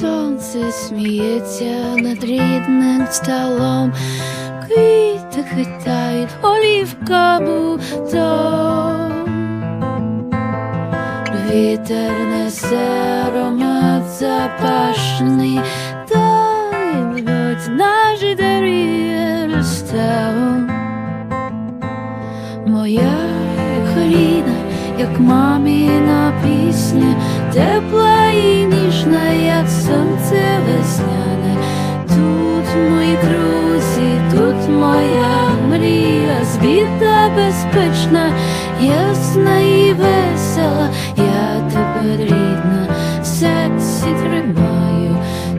Сонце сміється над рідним столом, квіти хитають олівками дом. Вітер несе аромат запашний, дай будь наші дарі ростем. Моя Україна, як маміна пісня, тепла і ніжна, як збіта безпечна, ясна і весела, я тепер рідна, в серці тримаю,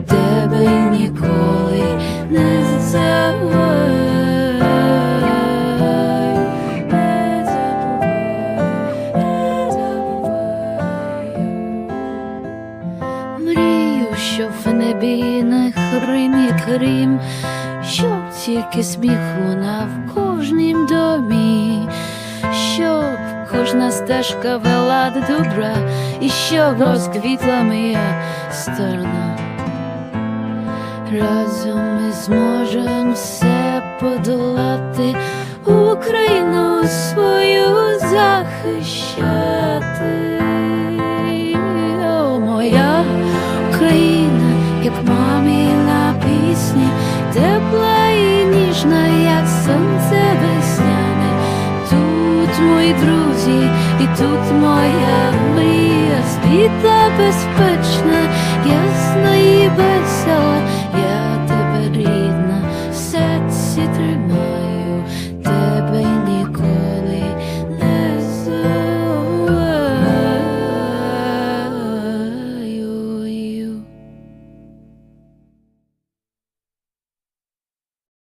тебе ніколи не забуваю. Не забуваю, не забуваю. Мрію, щоб в небі не хрим, як щоб тільки сміх лунав в кожнім домі, кожна стежка вела до добра, і щоб розквітла моя сторона. Разом ми зможемо все подолати, Україну свою захищати. Друзі, і тут моя мрія, світа безпечна, весела,